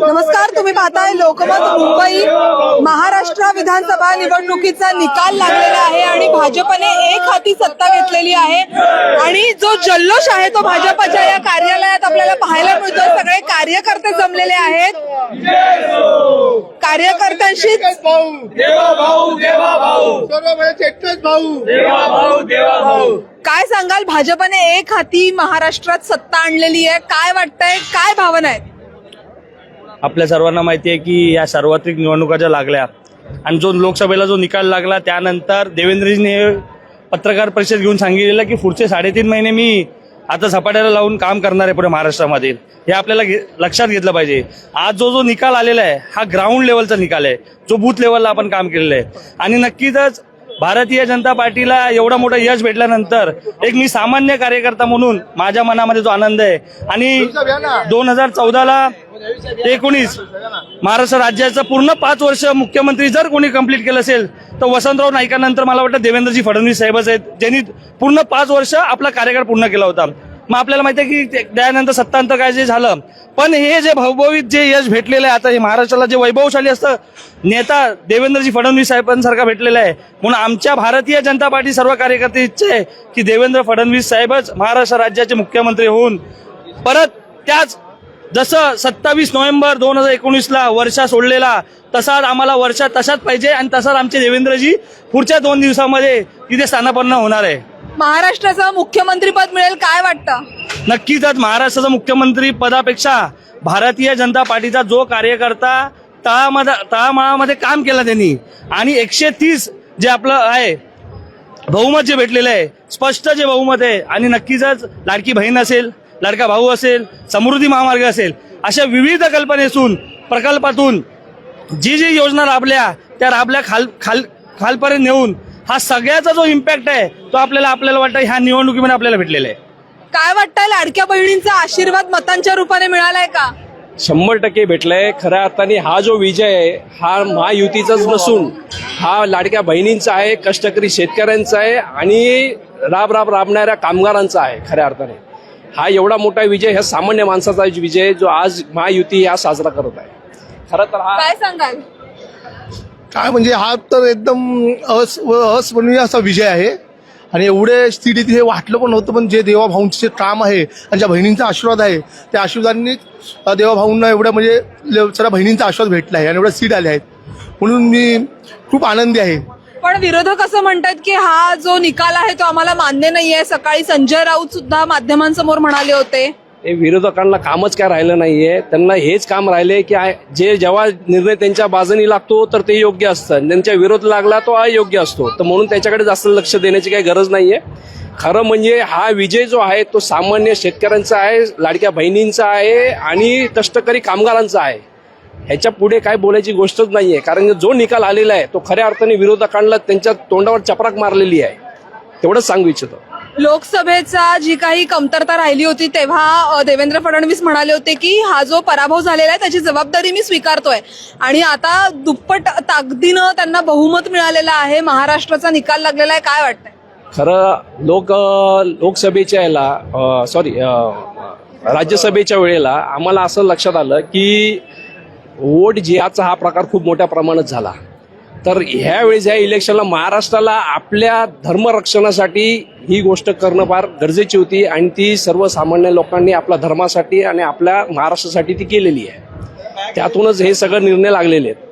नमस्कार तुम्ही पाहताय लोकमत मुंबई. महाराष्ट्र विधानसभा निवडणुकीचा निकाल लागलेला आहे आणि भाजपने एक हाती सत्ता घेतलेली आहे. आणि जो जल्लोष आहे तो भाजपच्या या कार्यालयात आपल्याला पाहायला मिळतो सगळे कार्यकर्ते जमलेले आहेत. कार्यकर्त्यांशी काय सांगाल? भाजपने एक हाती महाराष्ट्रात सत्ता आणलेली आहे. काय वाटतंय? काय भावना आहेत? आपल्या सर्वांना माहिती आहे की या सार्वत्रिक निवडणुका ज्या लागल्या आणि जो लोकसभेला जो निकाल लागला त्यानंतर देवेंद्रजीने पत्रकार परिषद घेऊन सांगितलेलं की पुढचे साडेतीन महिने मी आता झपाट्याला लावून काम करणार आहे पुढे महाराष्ट्रामध्ये. हे आपल्याला घे- लक्षात घेतलं पाहिजे. आज जो जो निकाल आलेला आहे हा ग्राउंड लेवलचा निकाल आहे. जो बूथ लेवलला आपण काम केलेलं आहे. आणि नक्कीच भारतीय जनता पार्टीला एवढं मोठं यश भेटल्यानंतर एक मी सामान्य कार्यकर्ता म्हणून माझ्या मनामध्ये जो आनंद आहे. आणि दोन हजार चौदाला एकोणीस महाराष्ट्र राज्याचं पूर्ण पाच वर्ष मुख्यमंत्री जर कोणी कंप्लीट केलं असेल तर वसंतराव नाईकानंतर मला वाटतं देवेंद्रजी फडणवीस साहेबच आहेत ज्यांनी पूर्ण पाच वर्ष आपला कार्यकाळ पूर्ण केला होता. मग आपल्याला माहिती आहे की ते- त्यानंतर सत्तांतर काय जे झालं पण हे जे भाऊभावीत जे यश भेटलेलं आहे आता हे महाराष्ट्राला जे वैभवशाली असतं नेता देवेंद्रजी फडणवीस साहेबांसारखा भेटलेला आहे. म्हणून आमच्या भारतीय जनता पार्टी सर्व कार्यकर्ते इच्छा आहे की देवेंद्र फडणवीस साहेबच महाराष्ट्र राज्याचे मुख्यमंत्री होऊन परत त्याच जसं सत्तावीस नोव्हेंबर दोन हजार एकोणीसला वर्षा सोडलेला तसाच आम्हाला वर्षा तशाच पाहिजे आणि तसाच आमचे देवेंद्रजी पुढच्या दोन दिवसामध्ये तिथे स्थानापन्न होणार आहे. महाराष्ट्राचं मुख्यमंत्रीपद मिळेल काय वाटतं? नक्कीच आज महाराष्ट्राचा मुख्यमंत्री पदापेक्षा भारतीय जनता पार्टीचा जो कार्यकर्ता तळामध्ये तळामाळामध्ये काम केलं त्यांनी आणि एकशे तीस जे आपलं आहे बहुमत जे भेटलेलं आहे स्पष्ट जे बहुमत आहे आणि नक्कीच लाडकी बहीण असेल लाडका भाऊ असेल समृद्धी महामार्ग असेल अशा विविध कल्पनेसून प्रकल्पातून जी जी योजना राबल्या त्या राबल्या खाल खाल खालपर्यंत नेऊन हा सगळ्याचा जो इम्पॅक्ट आहे तो आपल्याला आपल्याला वाटतं ह्या निवडणुकीमध्ये आपल्याला भेटलेला आहे. काय वाटतंय लाडक्या बहिणींचा आशीर्वाद मतांच्या रूपाने मिळालाय का? शंभर टक्के भेटलाय. खऱ्या अर्थाने हा जो विजय आहे हा महायुतीचाच नसून हा लाडक्या बहिणींचा आहे कष्टकरी शेतकऱ्यांचा आहे आणि राब राब राबणाऱ्या कामगारांचा आहे खऱ्या अर्थाने. हा एवढा मोठा विजय हा सामान्य माणसाचा विजय जो आज महायुती हा साजरा करत आहे. खरं तर हा काय सांगाल? काय म्हणजे हा तर एकदम अस अस्मरणीय असा विजय आहे. आणि एवढे स्थितीत हे वाटलं पण नव्हतं पण जे देवाभाऊंचे जे काम आहे आणि ज्या बहिणींचा आशीर्वाद आहे त्या आशीर्वादांनी देवाभाऊंना एवढ्या म्हणजे ल- बहिणींचा आशीर्वाद भेटला आहे आणि एवढ्या सीट आल्या आहेत. म्हणून मी खूप आनंदी आहे. पण विरोधक असं म्हणतात की हा जो निकाल आहे तो आम्हाला मान्य नाही आहे सकाळी संजय राऊत सुद्धा माध्यमांसमोर म्हणाले होते. हे विरोधकांना कामच काय राहिलं नाहीये. त्यांना हेच काम राहिले की जे जेव्हा निर्णय त्यांच्या बाजूनी लागतो तर ते योग्य असतं. त्यांच्या विरोध लागला तो अयोग्य असतो. तर म्हणून त्याच्याकडे जास्त लक्ष देण्याची काही गरज नाहीये. खरं म्हणजे हा विजय जो आहे तो सामान्य शेतकऱ्यांचा आहे लाडक्या बहिणींचा आहे आणि कष्टकरी कामगारांचा आहे. ह्याच्या पुढे काय बोलायची गोष्टच नाहीये. कारण जो निकाल आलेला आहे तो खऱ्या अर्थाने विरोधकांना त्यांच्या तोंडावर चपराक मारलेली आहे. तेवढंच सांगू इच्छितो. लोकसभेचा जी काही कमतरता राहिली होती तेव्हा देवेंद्र फडणवीस म्हणाले होते की हा जो पराभव झालेला आहे त्याची जबाबदारी मी स्वीकारतोय. आणि आता दुप्पट ताकदीनं त्यांना बहुमत मिळालेलं आहे महाराष्ट्राचा निकाल लागलेला आहे काय वाटतंय? खरं लोक लोकसभेच्या याला सॉरी राज्यसभेच्या वेळेला आम्हाला असं लक्षात आलं की वोट जिहाचा हा प्रकार खूप मोठ्या प्रमाणात झाला. तर ह्यावेळेस ह्या इलेक्शनला महाराष्ट्राला आपल्या धर्मरक्षणासाठी ही गोष्ट करणं फार गरजेची होती आणि ती सर्वसामान्य लोकांनी आपल्या धर्मासाठी आणि आपल्या महाराष्ट्रासाठी ती केलेली आहे. त्यातूनच हे सगळं निर्णय लागलेले आहेत.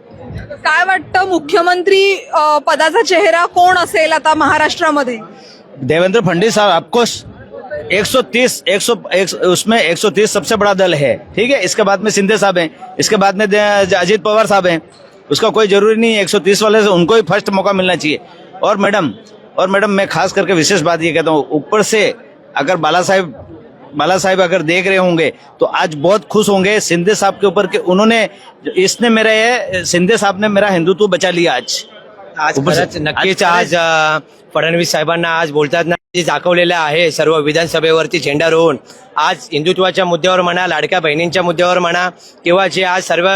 काय वाटतं मुख्यमंत्री पदाचा चेहरा कोण असेल आता महाराष्ट्रामध्ये? देवेंद्र फडणवीस साहब आपको 130 100 एक, उसमें 130 सबसे बड़ा दल है। ठीक है इसके बाद में सिंधे साहब हैं इसके बाद में दे- अजीत पवार साहब हैं। उसका कोई ज़रूरी नहीं है 130 वाले से उनको ही फ़र्स्ट मौका मिलना चाहिए। और मैडम और मैडम मैं खास करके विशेष बात ये कहता हूँ ऊपर से अगर बाला साहेब बाला साहेब अगर देख रहे होंगे तो आज बहुत खुश होंगे सिंधे साहब के ऊपर कि उन्होंने इसने मेरे सिंधे साहब ने मेरा हिंदुत्व बचा लिया आज। आज नक्कीच आज फडणवीस साहेबांना आज बोलताना जे दाखवलेलं आहे सर्व विधानसभेवरती झेंडा रोवून आज हिंदुत्वाच्या मुद्द्यावर म्हणा लाडक्या बहिणींच्या मुद्द्यावर म्हणा किंवा जे आज सर्व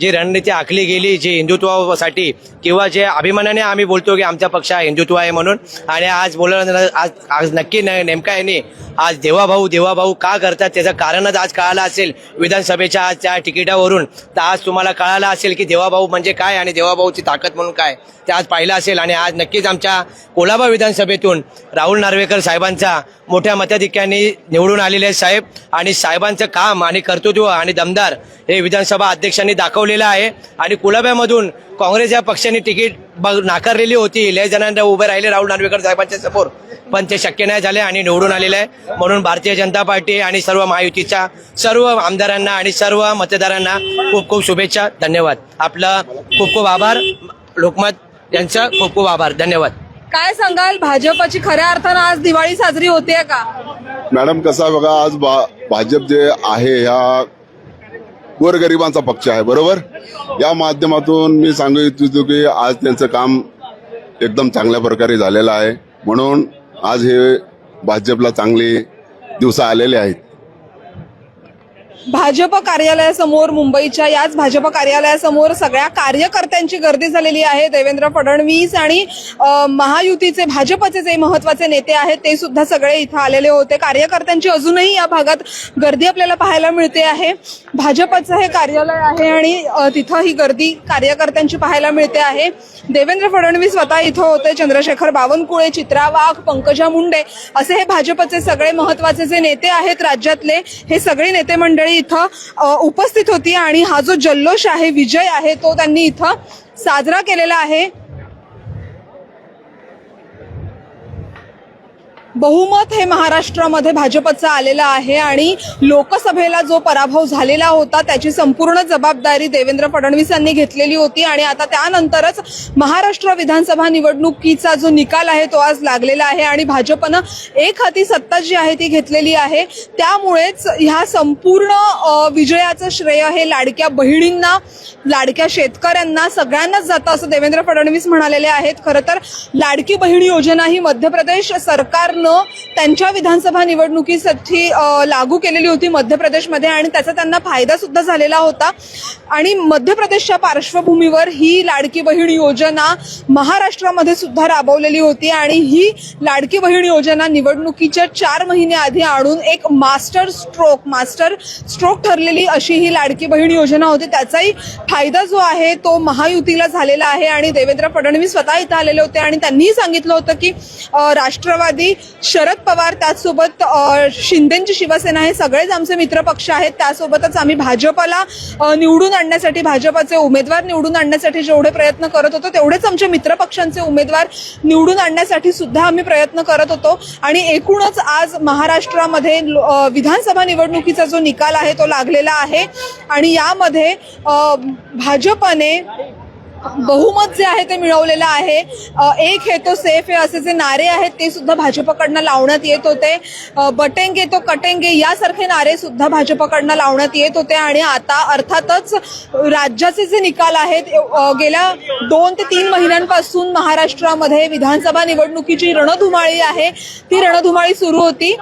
जी रणनीती आखली गेली जी हिंदुत्वासाठी किंवा जे अभिमानाने आम्ही बोलतो की आमचा पक्ष हा हिंदुत्व आहे म्हणून. आणि आज बोल आज आज नक्की न- नेमका यांनी आज देवाभाऊ देवाभाऊ का करतात त्याचं कारणच आज कळालं असेल. विधानसभेच्या आज त्या तिकिटावरून. तर आज तुम्हाला कळालं असेल की देवाभाऊ म्हणजे काय आणि देवाभाऊची ताकद म्हणून काय. ते आज पाहिलं असेल आणि आज नक्कीच आमच्या कोलाबा विधानसभेतून राहुल नार्वेकर साहेबांचा मोठ्या मताधिक्याने निवडून आलेले साहेब. आणि साहेबांचं काम आणि कर्तृत्व आणि दमदार हे विधानसभा अध्यक्षांनी दाखवलेलं आहे. आणि कुलाब्यामधून काँग्रेस या पक्षाने तिकीट बघ नाकारलेली होती. लय जणांना उभे राहिले. राहुल नार्वेकर साहेबांच्या समोर. पण ते शक्य नाही झाले आणि निवडून आलेलं आहे. म्हणून भारतीय जनता पार्टी आणि सर्व महायुतीच्या सर्व आमदारांना आणि सर्व मतदारांना खूप खूप शुभेच्छा. धन्यवाद. आपलं खूप खूप आभार. लोकमत यांचं खूप खूप आभार. धन्यवाद. काय सांगाल? भाजपची खऱ्या अर्थानं आज दिवाळी साजरी होते का? मॅडम कसा बघा आज भाजप जे आहे ह्या गोरगरिबांचा पक्ष आहे बरोबर? या माध्यमातून मी सांगू इच्छितो की आज त्यांचं काम एकदम चांगल्या प्रकारे झालेलं आहे. म्हणून आज हे भाजपला चांगले दिवस आलेले आहेत. भाजप कार्यालयासमोर मुंबईच्या याच भाजप कार्यालयासमोर सगळ्या कार्यकर्त्यांची गर्दी झालेली आहे. देवेंद्र फडणवीस आणि महायुतीचे भाजपचे जे महत्त्वाचे नेते आहेत ते सुद्धा सगळे इथं आलेले होते. कार्यकर्त्यांची अजूनही या भागात गर्दी आपल्याला पाहायला मिळते आहे. भाजपचं हे कार्यालय आहे आणि तिथं ही गर्दी कार्यकर्त्यांची पाहायला मिळते आहे. देवेंद्र फडणवीस स्वतः इथं होते. चंद्रशेखर बावनकुळे चित्रा वाघ पंकजा मुंडे असे हे भाजपचे सगळे महत्त्वाचे जे नेते आहेत राज्यातले हे सगळे नेते मंडळी इथं उपस्थित होती आणि हा जो जल्लोष आहे विजय आहे तो त्यांनी इथं साजरा केलेला आहे. बहुमत हे महाराष्ट्रामध्ये भाजपचं आलेलं आहे आणि लोकसभेला जो पराभव झालेला होता त्याची संपूर्ण जबाबदारी देवेंद्र फडणवीस यांनी घेतलेली होती आणि आता त्यानंतरच महाराष्ट्र विधानसभा निवडणुकीचा जो निकाल आहे तो आज लागलेला आहे आणि भाजपनं एक हाती सत्ता जी आहे ती घेतलेली आहे. त्यामुळेच ह्या संपूर्ण विजयाचं श्रेय हे लाडक्या बहिणींना लाडक्या शेतकऱ्यांना सगळ्यांनाच जातं असं देवेंद्र फडणवीस म्हणालेले आहेत. खरं तर लाडकी बहीण योजना ही मध्य प्रदेश सरकार सरकारनं त्यांच्या विधानसभा निवडणुकीसाठी लागू केलेली होती मध्य प्रदेशमध्ये आणि त्याचा त्यांना फायदा सुद्धा झालेला होता. आणि मध्य प्रदेशच्या पार्श्वभूमीवर ही लाडकी बहीण योजना महाराष्ट्रामध्ये सुद्धा राबवलेली होती आणि ही लाडकी बहीण योजना निवडणुकीच्या चार महिने आधी आणून एक मास्टर स्ट्रोक मास्टर स्ट्रोक ठरलेली अशी ही लाडकी बहीण योजना होती. त्याचाही फायदा जो आहे तो महायुतीला झालेला आहे आणि देवेंद्र फडणवीस स्वतः इथं आलेले होते आणि त्यांनीही सांगितलं होतं की राष्ट्रवादी शरद पवार त्याचसोबत शिंदेंची शिंदेची शिवसेना हे सगळेच आमचे मित्रपक्ष आहेत. त्यासोबतच आम्ही भाजपला निवडून आणण्यासाठी भाजपाचे उमेदवार निवडून आणण्यासाठी जेवढे प्रयत्न करत होतो तेवढेच आमच्या मित्रपक्षांचे उमेदवार निवडून आणण्यासाठी सुद्धा आम्ही प्रयत्न करत होतो. आणि एकूणच आज महाराष्ट्रामध्ये विधानसभा निवडणुकीचा जो निकाल आहे तो लागलेला आहे. आणि यामध्ये भाजपने बहुमत जे आहे ते मिळवलेलं आहे. एक हे तो सेफ आहे असे जे नारे आहेत ते सुद्धा भाजपकडनं लावण्यात येत होते. बटेंगे तो कटेंगे यासारखे नारे सुद्धा भाजपकडनं लावण्यात येत होते आणि आता अर्थातच राज्याचे जे निकाल आहेत गेल्या दोन ते तीन महिन्यांपासून महाराष्ट्रामध्ये विधानसभा निवडणुकीची रणधुमाळी आहे. ती रणधुमाळी सुरू होती.